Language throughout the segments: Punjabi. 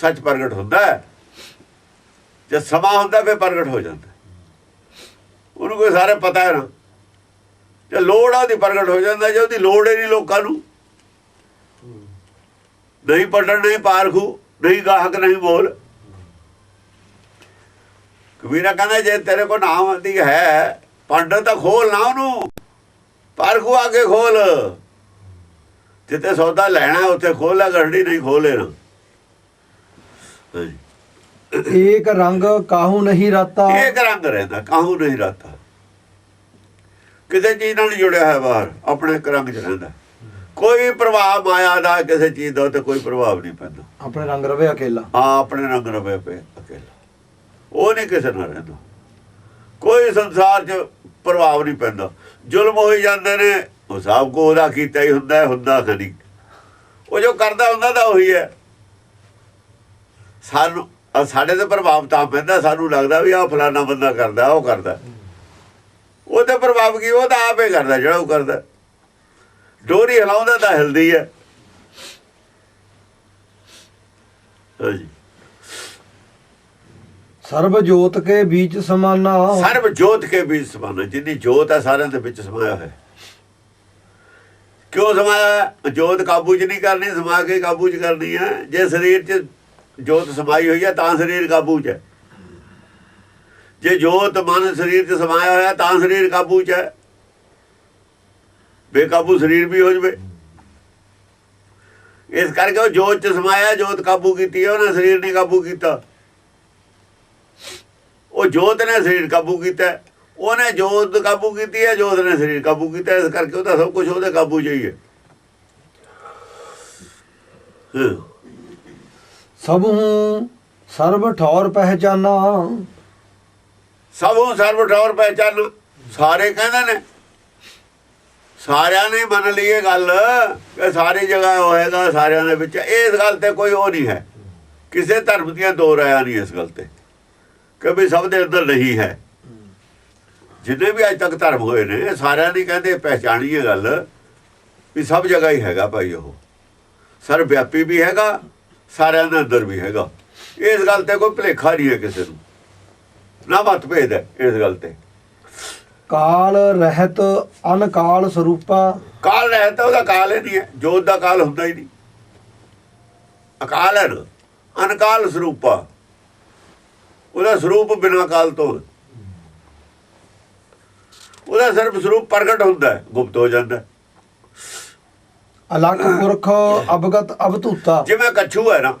ਸੱਚ ਪ੍ਰਗਟ ਹੁੰਦਾ ਹੈ। ਜੇ ਸਮਾਂ ਹੁੰਦਾ ਫੇ ਪ੍ਰਗਟ ਹੋ ਜਾਂਦਾ। ਉਹਨੂੰ ਕੋਈ ਸਾਰੇ ਪਤਾ ਹੈ ਨਾ। ਜੇ ਲੋੜ ਆ ਉਹਦੀ ਪ੍ਰਗਟ ਹੋ ਜਾਂਦਾ, ਜੇ ਉਹਦੀ ਲੋੜ ਹੀ ਨਹੀਂ ਲੋਕਾਂ ਨੂੰ। ਨਹੀਂ ਪੜਨ ਨਹੀਂ ਪਾਰਖੂ, ਨਹੀਂ ਗਾਹਕ, ਨਹੀਂ ਬੋਲ। ਕਬੀਰਾ ਕਹਿੰਦਾ, ਜੇ ਤੇਰੇ ਕੋ ਨਾਮ ਆਂਦੀ ਹੈ, ਪੰਡਤ ਤਾਂ ਖੋਲ ਨਾ ਉਹਨੂੰ। ਪਾਰਖੂ ਆ ਕੇ ਖੋਲ। ਜਿੱਤੇ ਸੌਦਾ ਲੈਣਾ, ਉੱਥੇ ਖੋਲਾ ਗੱਡੀ ਨਹੀਂ ਖੋਲੇ ਨਾ। ਏਕ ਰੰਗ ਕਾਹੂ ਨਹੀਂ ਰਾਤਾ। ਇੱਕ ਰੰਗ ਰਹਿੰਦਾ ਕਾਹੂ ਨਹੀਂ ਰਹਤਾ ਕਿਸੇ ਚੀਜ਼ ਨਾਲ ਜੁੜਿਆ ਹੈ ਬਾਹਰ ਆਪਣੇ ਇੱਕ ਰੰਗ 'ਚ ਰਹਿੰਦਾ। ਕੋਈ ਪ੍ਰਭਾਵ ਮਾਇਆ ਦਾ ਕਿਸੇ ਚੀਜ਼ ਦਾ ਤੇ ਕੋਈ ਪ੍ਰਭਾਵ ਨਹੀਂ ਪੈਂਦਾ। ਆਪਣੇ ਰੰਗ ਰਵੇ ਅਕੇਲਾ। ਆ ਆਪਣੇ ਰੰਗ ਰਵੇ ਅਕੇਲਾ। ਉਹ ਨਹੀਂ ਕਿਸੇ ਨਾਲ ਰਹਿੰਦਾ। ਕੋਈ ਸੰਸਾਰ 'ਚ ਪ੍ਰਭਾਵ ਨਹੀਂ ਪੈਂਦਾ। ਜ਼ੁਲਮ ਹੋਈ ਜਾਂਦੇ ਨੇ ਉਹ ਸਭ ਕੋ ਉਹਦਾ ਕੀਤਾ ਹੀ ਹੁੰਦਾ ਹੈ, ਹੁੰਦਾ ਖਣੀ ਉਹ ਜੋ ਕਰਦਾ ਹੁੰਦਾ ਤਾਂ ਉਹੀ ਹੈ। ਸਾਨੂੰ ਸਾਡੇ ਤੇ ਪ੍ਰਭਾਵ ਤਾਂ ਪੈਂਦਾ ਸਾਨੂੰ ਲੱਗਦਾ ਵੀ ਆਹ ਫਲਾਣਾ ਬੰਦਾ ਕਰਦਾ ਉਹ ਕਰਦਾ। ਉਹ ਤੇ ਪ੍ਰਭਾਵ ਕੀ ਉਹ ਤਾਂ ਆਪੇ ਕਰਦਾ ਜਿਹੜਾ ਉਹ ਕਰਦਾ। ਡੋਰੀ ਹਿਲਾਉਂਦਾ ਤਾਂ ਹਿਲਦੀ ਹੈ। ਹਾਂਜੀ ਸਰਬ ਜੋਤ ਕੇ ਵਿੱਚ ਸਮਾਨਾ। ਸਰਬ ਜੋਤ ਕੇ ਵੀ ਸਮਾਨ ਜਿੰਨੀ ਜੋਤ ਹੈ ਸਾਰਿਆਂ ਦੇ ਵਿੱਚ ਸਮਾਇਆ ਹੈ ਕਿਉਂ ਸਮਾਇਆ? ਜੋਤ ਕਾਬੂ 'ਚ ਨਹੀਂ ਕਰਨੀ ਸਮਾ ਕੇ ਕਾਬੂ 'ਚ ਕਰਨੀ ਹੈ। ਜੇ ਸਰੀਰ 'ਚ ਜੋਤ ਸਮਾਈ ਹੋਈ ਹੈ, ਤਾਂ ਸਰੀਰ ਕਾਬੂ 'ਚ ਹੈ। ਜੇ ਜੋਤ ਮਨ ਸਰੀਰ 'ਚ ਸਮਾਇਆ ਹੋਇਆ, ਤਾਂ ਸਰੀਰ ਕਾਬੂ 'ਚ ਹੈ। ਬੇਕਾਬੂ ਸਰੀਰ ਵੀ ਹੋ ਜਵੇ। ਇਸ ਕਰਕੇ ਉਹ ਜੋਤ 'ਚ ਸਮਾਇਆ, ਜੋਤ ਕਾਬੂ ਕੀਤੀ ਹੈ, ਉਹਨੇ ਸਰੀਰ ਨਹੀਂ ਕਾਬੂ ਕੀਤਾ। ਉਹ ਜੋਤ ਨੇ ਸਰੀਰ ਕਾਬੂ ਕੀਤਾ ਉਹਨੇ ਜੋਤ ਕਾਬੂ ਕੀਤੀ ਹੈ, ਜੋਤ ਨੇ ਸਰੀਰ ਕਾਬੂ ਕੀਤਾ ਇਸ ਕਰਕੇ ਉਹਦਾ ਸਭ ਕੁਝ ਉਹਦੇ ਕਾਬੂ 'ਚ ਹੀ। ਹੈ। ਸਭ ਹੂੰ ਸਰਬ ਠੌਰ ਪਹਿਚਾਨਾ। ਸਭੋਂ ਸਰਬ ਠੌਰ ਪਹਿਚਾਨ। ਸਾਰੇ ਕਹਿੰਦੇ ਨੇ। ਸਾਰਿਆਂ ਨੇ ਮੰਨ ਲਈ ਇਹ ਗੱਲ ਕਿ ਸਾਰੀ ਜਗ੍ਹਾ ਹੋਏਗਾ ਸਾਰਿਆਂ ਦੇ ਵਿੱਚ। ਇਸ ਗੱਲ ਤੇ ਕੋਈ ਉਹ ਨਹੀਂ ਹੈ। ਕਿਸੇ ਧਰਮ ਦੀਆਂ ਦੋ ਰਾਇਆਂ ਨਹੀਂ ਇਸ ਗੱਲ ਤੇ। ਕਿ ਵੀ ਸਭ ਦੇ ਅੰਦਰ ਨਹੀਂ ਹੈ। ਜਿੰਨੇ ਵੀ ਅੱਜ ਤੱਕ ਧਰਮ ਹੋਏ ਨੇ, ਸਾਰਿਆਂ ਨੇ ਕਹਿੰਦੇ ਪਹਿਚਾਣੀ ਇਹ ਗੱਲ। ਵੀ ਸਭ ਜਗ੍ਹਾ ਹੀ ਹੈਗਾ ਭਾਈ ਉਹ। ਸਰਬ ਵਿਆਪੀ ਵੀ ਹੈਗਾ ਸਾਰਿਆਂ ਦੇ ਅੰਦਰ ਵੀ ਹੈਗਾ। ਇਸ ਗੱਲ ਤੇ ਕੋਈ ਭੁਲੇਖਾ ਨਹੀਂ ਹੈ ਕਿਸੇ ਨੂੰ। ਨਾ ਮਤ ਭੇਦ ਹੈ ਇਸ ਗੱਲ ਤੇ। ਕਾਲ ਰਹਿਤ ਅਨਕਾਲ ਸਰੂਪਾ। ਕਾਲ ਰਹਿ ਤਾਂ ਉਹਦਾ ਕਾਲ ਹੀ ਨਹੀਂ ਹੈ। ਜੋਤ ਦਾ ਕਾਲ ਹੁੰਦਾ ਹੀ ਨਹੀਂ। ਅਕਾਲ ਹੈ ਅਨਕਾਲ ਸਰੂਪਾ। ਉਹਦਾ ਸਰੂਪ ਬਿਨਾਂ ਕਾਲ ਤੋਂ। ਉਹਦਾ ਸਿਰਫ ਸਰੂਪ ਪ੍ਰਗਟ ਹੁੰਦਾ ਹੈ। ਗੁਪਤ ਹੋ ਜਾਂਦਾ ਹੈ। ਅਲਖ ਪੁਰਖ ਅਵਗਤ ਅਵਤੂਤਾ ਜਿਵੇਂ ਕੱਛੂ ਹੈ ਨਾ।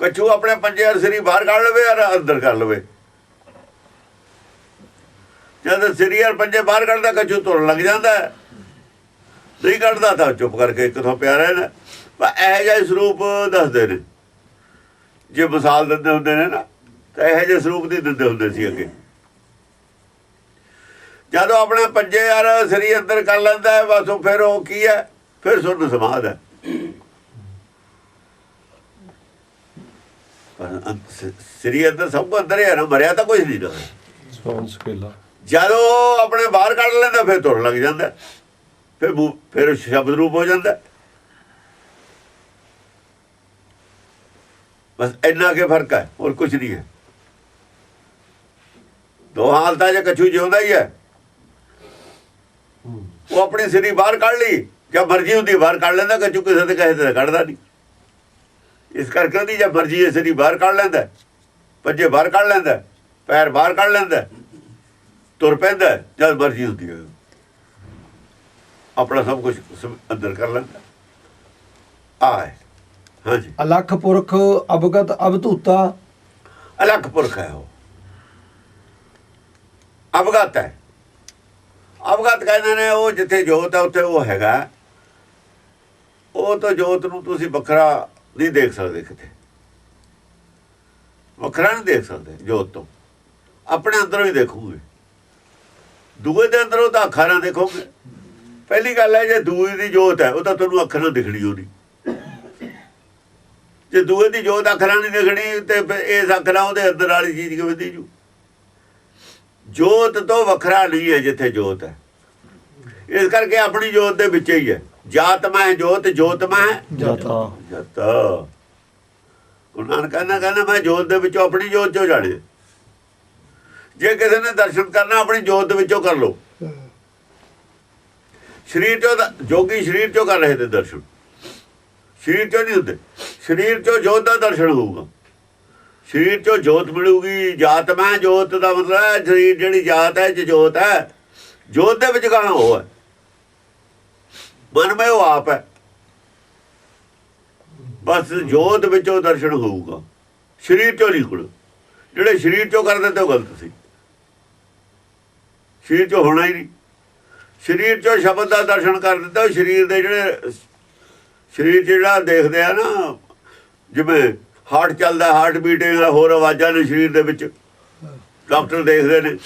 ਕੱਛੂ ਆਪਣੇ ਪੰਜੇ ਅਰ ਬਾਹਰ ਕੱਢ ਲਵੇ ਔਰ ਅੰਦਰ ਕਰ ਲਵੇ। ਜਦ ਸਰੀ ਪੰਜੇ ਬਾਹਰ ਕੱਢਦਾ, ਕੱਛੂ ਤੁਰਨ ਲੱਗ ਜਾਂਦਾ ਨਹੀਂ ਕੱਢਦਾ ਤਾਂ ਚੁੱਪ ਕਰਕੇ ਇੱਕ ਥਾਂ ਪਿਆ ਰਹਿਣਾ ਪਰ ਇਹ ਜਿਹਾ ਸਰੂਪ ਦੱਸਦੇ ਨੇ। ਜੇ ਮਿਸਾਲ ਦਿੰਦੇ ਹੁੰਦੇ ਨੇ ਨਾ, ਤਾਂ ਇਹ ਜਿਹੇ ਸਰੂਪ ਦੀ ਦਿੰਦੇ ਹੁੰਦੇ ਸੀ ਅੱਗੇ। ਜਦੋਂ ਆਪਣੇ ਪੰਜੇ ਯਾਰ ਸਰੀ ਅੰਦਰ ਕਰ ਲੈਂਦਾ ਹੈ ਬਸ ਉਹ ਫਿਰ ਉਹ ਕੀ ਹੈ? ਫਿਰ ਸੁਰਨ ਸਮਾਦ ਹੈ। ਪਰ ਅੰਤ- ਸ- ਸਰੀ ਅੰਦਰ ਸਭ ਅੰਦਰ ਹੀ ਨਾ ਮਰਿਆ ਤਾਂ ਕੁਝ ਨਹੀਂ ਨਾ ਜਦੋਂ ਆਪਣੇ ਬਾਹਰ ਕੱਢ ਲੈਂਦਾ ਫਿਰ ਤੁਰ ਲੱਗ ਜਾਂਦਾ। ਫਿਰ ਫਿਰ ਸ਼ਬਦ ਰੂਪ ਹੋ ਜਾਂਦਾ। ਬਸ ਇੰਨਾ ਕੇ ਫ਼ਰਕ ਹੈ ਹੋਰ ਕੁਝ ਨਹੀਂ ਹੈ। ਦੋ ਹਾਲਤਾਂ 'ਚ ਕਛੂ ਜਿਉਂਦਾ ਹੀ ਹੈ। ਉਹ ਆਪਣੀ ਸਰੀ ਬਾਹਰ ਕੱਢ ਲਈ ਜਦ ਮਰਜ਼ੀ ਹੁੰਦੀ ਬਾਹਰ ਕੱਢ ਲੈਂਦਾ ਕਛੂ ਕਿਸੇ ਦੇ ਕਹੇ ਤੇ ਕੱਢਦਾ ਨਹੀਂ। ਇਸ ਕਰਕੇ ਉਹਦੀ ਜਦ ਮਰਜ਼ੀ ਹੈ ਸਰੀ ਬਾਹਰ ਕੱਢ ਲੈਂਦਾ ਪੰਜੇ ਬਾਹਰ ਕੱਢ ਲੈਂਦਾ ਪੈਰ ਬਾਹਰ ਕੱਢ ਲੈਂਦਾ ਤੁਰ ਪੈਂਦਾ ਜਦ ਮਰਜ਼ੀ ਹੁੰਦੀ ਹੈ ਆਪਣਾ ਸਭ ਕੁਝ ਅੰਦਰ ਕਰ ਲੈਂਦਾ। ਆਏ ਹਾਂਜੀ। ਅਲਖ ਪੁਰਖ ਅਵਗਤ ਅਵਤੂਤਾ ਅਲੱਖ ਪੁਰਖ ਹੈ ਉਹ। ਅਵਗਤ ਹੈ। ਅਵਗਤ ਕਹਿੰਦੇ ਨੇ, ਉਹ ਜਿੱਥੇ ਜੋਤ ਹੈ, ਉੱਥੇ ਉਹ ਹੈਗਾ। ਉਹ ਤਾਂ ਜੋਤ ਨੂੰ ਤੁਸੀਂ ਵੱਖਰਾ ਨਹੀਂ ਦੇਖ ਸਕਦੇ ਕਿਤੇ। ਵੱਖਰਾ ਨਹੀਂ ਦੇਖ ਸਕਦੇ ਜੋਤ ਤੋਂ। ਆਪਣੇ ਅੰਦਰੋਂ ਹੀ ਦੇਖੋਗੇ। ਦੂਏ ਦੇ ਅੰਦਰੋਂ ਤਾਂ ਅੱਖਾਂ ਨਾਲ ਦੇਖੋਗੇ। ਪਹਿਲੀ ਗੱਲ ਹੈ, ਜੇ ਦੂਏ ਦੀ ਜੋਤ ਹੈ, ਉਹ ਤਾਂ ਤੁਹਾਨੂੰ ਅੱਖਾਂ ਨਾਲ ਦਿਖਣੀ ਹੋਣੀ। ਜੇ ਦੂਏ ਦੀ ਜੋਤ ਅੱਖ ਨਾਲ ਨਹੀਂ ਦਿਖਣੀ, ਤੇ ਫਿਰ ਇਸ ਅੱਖ ਨਾਲ ਉਹਦੇ ਅੰਦਰ ਵਾਲੀ ਚੀਜ਼ ਕਿਵੇਂ ਦੀ ਜੂ ਜੋਤ ਤੋਂ ਵੱਖਰਾ ਨਹੀਂ ਹੈ ਜਿੱਥੇ ਜੋਤ ਹੈ। ਇਸ ਕਰਕੇ ਆਪਣੀ ਜੋਤ ਦੇ ਵਿੱਚ ਹੀ ਹੈ। ਜਾਤ ਮੈਂ ਜੋਤ ਜੋਤ ਮੈਂ ਜਾਤਾ। ਜਤ। ਨਾਨਕ ਕਹਿੰਦਾ ਕਹਿੰਦਾ ਮੈਂ ਜੋਤ ਦੇ ਵਿੱਚੋਂ ਆਪਣੀ ਜੋਤ ਚੋਂ ਜਾਣਿਆ ਜੇ ਕਿਸੇ ਨੇ ਦਰਸ਼ਨ ਕਰਨਾ ਆਪਣੀ ਜੋਤ ਦੇ ਵਿੱਚੋਂ ਕਰ ਲਓ। ਸਰੀਰ ਤਾਂ- ਜੋਗੀ ਸਰੀਰ ਚੋਂ ਕਰ ਰਹੇ ਤੇ ਦਰਸ਼ਨ। ਸਰੀਰ ਚੋਂ ਨਹੀਂ ਹੁੰਦੇ। ਸਰੀਰ ਚੋਂ ਜੋਤ ਦਾ ਦਰਸ਼ਨ ਹੋਊਗਾ। ਸਰੀਰ ਚੋਂ ਜੋਤ ਮਿਲੂਗੀ, ਜਾਤ ਮੈਂ ਜੋਤ ਦਾ ਮਤਲਬ ਹੈ, ਸਰੀਰ ਜਿਹੜੀ ਜਾਤ ਹੈ ਜੇ ਜੋਤ ਹੈ। ਜੋਤ ਦੇ ਵਿੱਚ ਗਾਣਾ ਉਹ ਹੈ। ਮਨ ਮੈਂ ਉਹ ਆਪ ਹੈ। ਬਸ ਜੋਤ ਵਿੱਚੋਂ ਦਰਸ਼ਨ ਹੋਊਗਾ। ਸਰੀਰ ਚੋਂ ਨਹੀਂ ਕੋਲ ਜਿਹੜੇ ਸਰੀਰ ਚੋਂ ਕਰਦੇ ਤੇ ਉਹ ਗਲਤ ਸੀ। ਸਰੀਰ ਚੋਂ ਹੋਣਾ ਹੀ ਨਹੀਂ। ਸਰੀਰ ਚੋਂ ਸ਼ਬਦ ਦਾ ਦਰਸ਼ਨ ਕਰ ਦਿੱਤਾ, ਉਹ ਸਰੀਰ ਦੇ ਜਿਹੜੇ, ਸਰੀਰ 'ਚ ਜਿਹੜਾ ਦੇਖਦੇ ਆ ਨਾ, ਜਿਵੇਂ ਹਾਰਟ ਚੱਲਦਾ ਹਾਰਟ ਬੀਟਿੰਗ ਹੋਰ ਆਵਾਜ਼ਾਂ ਨੇ ਸਰੀਰ ਦੇ ਵਿੱਚ। ਡਾਕਟਰ ਦੇਖਦੇ ਨੇ।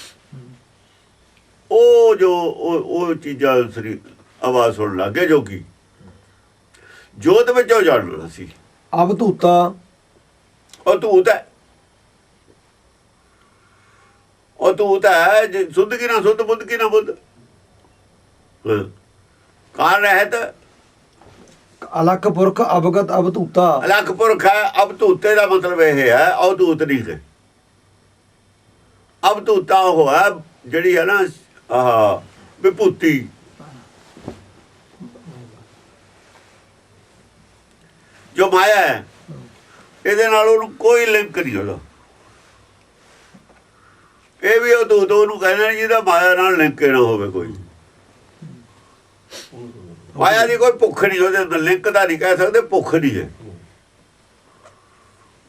ਉਹ ਜੋ ਉਹ ਚੀਜ਼ਾਂ ਸਰੀਰ ਆਵਾਜ਼ ਸੁਣਨ ਲੱਗੇ ਜੋ ਕੀ ਜੋਤ ਵਿੱਚੋਂ ਜਾਣਨਾ ਸੀ। ਅਵਧੂਤਾ ਉਹ ਧੂਤ ਹੈ। ਉਹ ਧੂਤ ਹੈ ਜੇ ਸੁੱਧ ਕੀ ਨਾ ਸੁੱਧ ਬੁੱਧ ਕੀ ਨਾ ਬੁੱਧ। ਕਾਰ ਰਹਿਤ। ਅਲਖ ਪੁਰਖ ਅਵਗਤ ਅਵਧੂਤਾ ਅਲੱਖ ਪੁਰਖ ਹੈ ਅਵਧੂਤੇ ਦਾ ਮਤਲਬ ਇਹ ਹੈ ਅਵਧੂਤ ਨਹੀਂ ਹੈ। ਅਬ ਉਹ ਹੈ, ਜਿਹੜੀ ਹੈ ਨਾ, ਆਹ, ਵਿਭੂਤੀ। ਜੋ ਮਾਇਆ ਹੈ, ਇਹਦੇ ਨਾਲ ਉਹਨੂੰ ਕੋਈ ਲਿੰਕ ਨਹੀਂ ਉਹਦਾ। ਇਹ ਵੀ ਉਹ ਧੂਤ, ਉਹਨੂੰ ਕਹਿੰਦੇ ਜਿਹਦਾ ਮਾਇਆ ਨਾਲ ਲਿੰਕ ਨਾ ਹੋਵੇ ਕੋਈ। ਮਾਇਆ ਦੀ ਕੋਈ ਭੁੱਖ ਨਹੀਂ ਉਹਦੇ ਅੰਦਰ ਲਿੰਕ ਦਾ ਨਹੀਂ ਕਹਿ ਸਕਦੇ ਭੁੱਖ ਨਹੀਂ ਹੈ।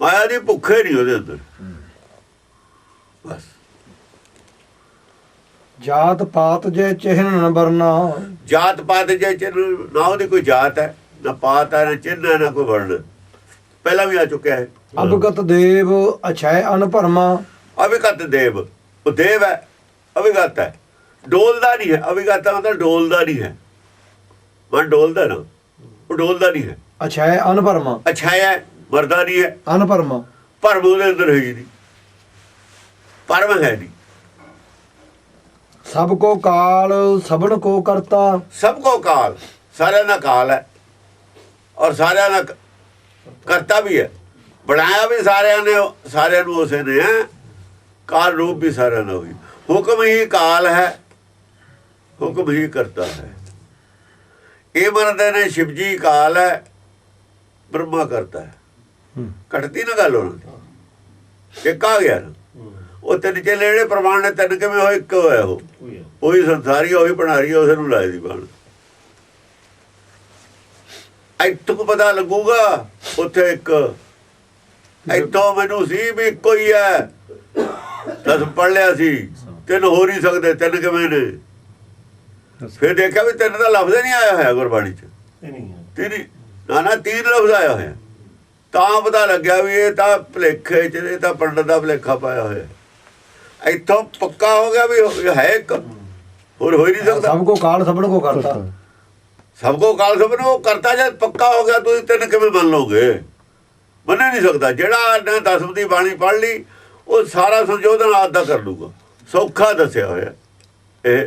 ਮਾਇਆ ਦੀ ਭੁੱਖ ਨਹੀਂ ਉਹਦੇ ਅੰਦਰ। ਬਸ। ਜਾਤ ਪਾਤ ਜੇ ਚਿਹਨ ਨ ਬਰਨਾ ਜਾਤ ਪਾਤ ਜੇ ਚਿੰਨ ਨਾ ਉਹਦੀ ਕੋਈ ਜਾਤ ਹੈ ਨਾ ਪਾਤ ਹੈ ਨਾ ਚਿੰਨ ਹੈ ਨਾ ਕੋਈ ਵਰਣ। ਪਹਿਲਾਂ ਵੀ ਆ ਚੁੱਕਿਆ ਹੈ। ਅਵਗਤ ਦੇਵ ਅਛੈ ਅਨਭਰਮਾ। ਅਵਿਗਤ ਦੇਵ ਉਹ ਦੇਵ ਹੈ ਅਵਿਗਤ ਹੈ। ਡੋਲਦਾ ਨਹੀਂ ਹੈ ਦਾ ਮਤਲਬ ਡੋਲਦਾ ਨਹੀਂ ਹੈ। ਮਨ ਡੋਲਦਾ ਨਾ ਉਹ ਡੋਲਦਾ ਨਹੀਂ ਹੈ। ਅਛੈ ਅਨਭਰਮਾ ਅਛਾਇਆ ਹੈ, ਮਰਦਾ ਨਹੀਂ ਹੈ। ਅਨਭਰਮਾ ਭਰਮ ਉਹਦੇ ਅੰਦਰ ਹੈ ਹੀ ਨਹੀਂ ਪਰਮ ਹੈ ਨਹੀਂ ਸਭ ਕੋ ਕਾਲ ਸਭਨ ਕੋ ਕਰਤਾ। ਸਭ ਕੋ ਕਾਲ ਸਾਰਿਆਂ ਦਾ ਕਾਲ ਹੈ। ਔਰ ਸਾਰਿਆਂ ਦਾ ਕਰਤਾ ਵੀ ਹੈ। ਬਣਾਇਆ ਵੀ ਸਾਰਿਆਂ ਨੇ ਸਾਰਿਆਂ ਨੂੰ ਉਸੇ ਨੇ ਹੈ। ਕਾਲ ਰੂਪ ਵੀ ਸਾਰਿਆਂ ਦਾ ਹੋਈ ਹੁਕਮ ਹੀ ਕਾਲ ਹੈ। ਹੁਕਮ ਹੀ ਕਰਤਾ ਹੈ। ਇਹ ਮੰਨਦੇ ਨੇ ਸ਼ਿਵ ਜੀ ਕਾਲ ਹੈ ਬ੍ਰਹਮਾ ਕਰਤਾ ਹੈ। ਘਟਦੀ ਨਾ ਗੱਲ ਉਹਨਾਂ ਦੀ ਇੱਕ ਆ ਗਿਆ ਉਹ ਤਿੰਨ ਚੇਲੇ ਜਿਹੜੇ ਪ੍ਰਮਾਣ ਨੇ ਤਿੰਨ ਕਿਵੇਂ ਹੋਏ? ਇੱਕ ਹੋਇਆ ਉਹ। ਉਹੀ ਸੰਸਾਰੀ ਉਹੀ ਬਣਾਰੀ ਉਸ ਨੂੰ ਲਾਏ ਦੀ ਬਣ। ਇੱਥੋਂ ਪਤਾ ਲੱਗੂਗਾ ਉੱਥੇ ਇੱਕ ਇੱਥੋਂ ਮੈਨੂੰ ਸੀ ਵੀ ਇੱਕੋ ਹੀ ਦਸ ਪੜ ਲਿਆ ਸੀ। ਤਿੰਨ ਹੋ ਨਹੀਂ ਸਕਦੇ ਤਿੰਨ ਕਿਵੇਂ ਨੇ? ਫਿਰ ਦੇਖਿਆ ਵੀ ਤਿੰਨ ਦਾ ਲਫ਼ਜ਼ ਨਹੀਂ ਆਇਆ ਹੋਇਆ ਗੁਰਬਾਣੀ 'ਚ। ਤਿੰਨ ਨਾ ਨਾ ਤੀਨ ਲਫ਼ਜ਼ ਆਇਆ ਹੋਇਆ। ਤਾਂ ਪਤਾ ਲੱਗਿਆ ਵੀ ਇਹ ਤਾਂ ਭਲੇਖੇ ਚ ਇਹ ਤਾਂ ਪੰਡਤ ਦਾ ਭਲੇਖਾ ਪਾਇਆ ਹੋਇਆ। ਇੱਥੋਂ ਪੱਕਾ ਹੋ ਗਿਆ ਵੀ ਹੋ- ਇੱਕ। ਹੋਰ ਹੋ ਹੀ ਨਹੀਂ ਸਕਦਾ। ਸਭ ਕੋ ਕਾਲ ਸਭਨ ਕੋ ਕਰਤਾ। ਸਭ ਕੋ। ਕਾਲ ਸਭ ਨੂੰ ਕਰਤਾ ਜਦ ਪੱਕਾ ਹੋ ਗਿਆ ਤੁਸੀਂ ਤਿੰਨ ਕਿਵੇਂ ਮੰਨ ਲਓਗੇ? ਮੰਨ ਨਹੀਂ ਸਕਦਾ। ਜਿਹੜਾ ਨੇ ਦਸਮ ਦੀ ਬਾਣੀ ਪੜ੍ਹ ਲਈ ਉਹ ਸਾਰਾ ਸੰਜੋਧਨ ਆਦ ਦਾ ਕਰ ਲੂਗਾ ਸੌਖਾ ਦੱਸਿਆ ਹੋਇਆ। ਇਹ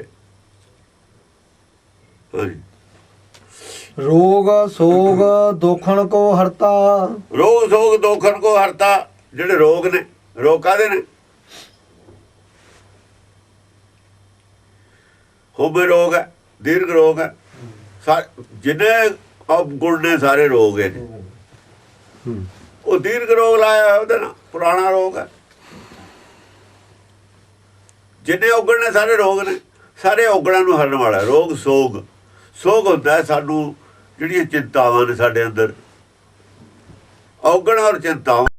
ਰੋਗ, ਸੋਗ, ਦੋਖਣ ਕੋ ਹਰਤਾ। ਰੋਗ, ਸੋਗ ਦੋਖਨ ਕੋ ਹਰਤਾ। ਜਿਹੜੇ ਰੋਗ ਨੇ, ਰੋਗ ਕਾਦੇ ਨੇ? ਹੋਵੇ ਰੋਗ ਹੈ, ਦੀਰਘ ਰੋਗ ਹੈ। ਜਿੰਨੇ ਅਬ ਗੁਣ ਨੇ, ਸਾਰੇ ਰੋਗ ਹੈ ਉਹ ਦੀਰਘ ਰੋਗ ਲਾਇਆ ਉਹਦੇ ਨਾਲ, ਪੁਰਾਣਾ ਰੋਗ ਹੈ। ਜਿੰਨੇ ਔਗਣ ਨੇ, ਸਾਰੇ ਰੋਗ ਨੇ। ਸਾਰੇ ਔਗਣਾਂ ਨੂੰ ਹਰਨ ਵਾਲਾ ਰੋਗ, ਸੋਗ। ਸੋਗ ਹੁੰਦਾ ਹੈ ਸਾਨੂੰ ਜਿਹੜੀਆਂ ਚਿੰਤਾਵਾਂ ਨੇ ਸਾਡੇ ਅੰਦਰ। ਔਗਣ ਔਰ ਚਿੰਤਾਵਾਂ।